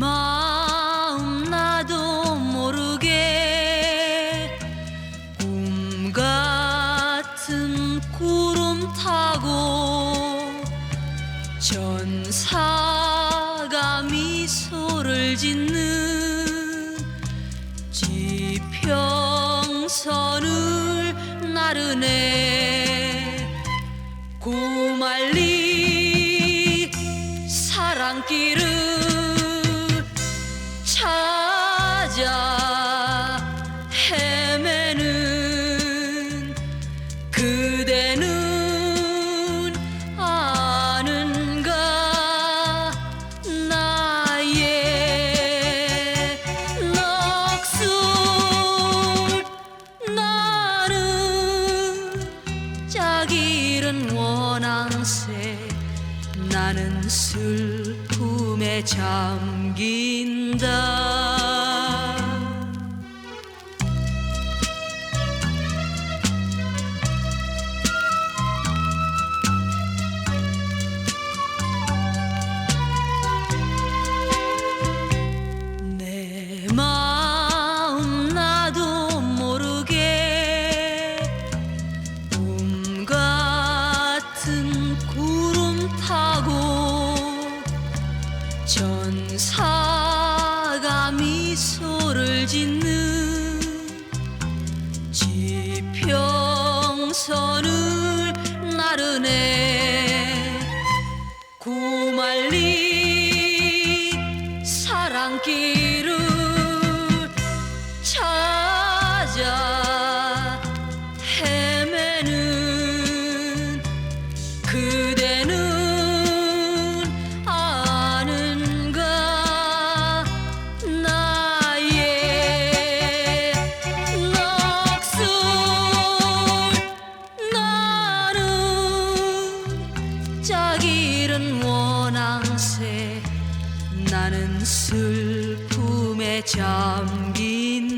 마음 나도 모르게 꿈 같은 구름 타고 전사가 미소를 짓는 지평선을 나르네 고말리 찾아. 헤매는 그대는 아는가? 나의 넋을 나는 짝이른 원앙새 나는 슬픔에 잠긴다 사가 미소를 짓는 지평선을 나르네 구말리 나는 짝이른 원앙새. 나는 슬픔에 잠긴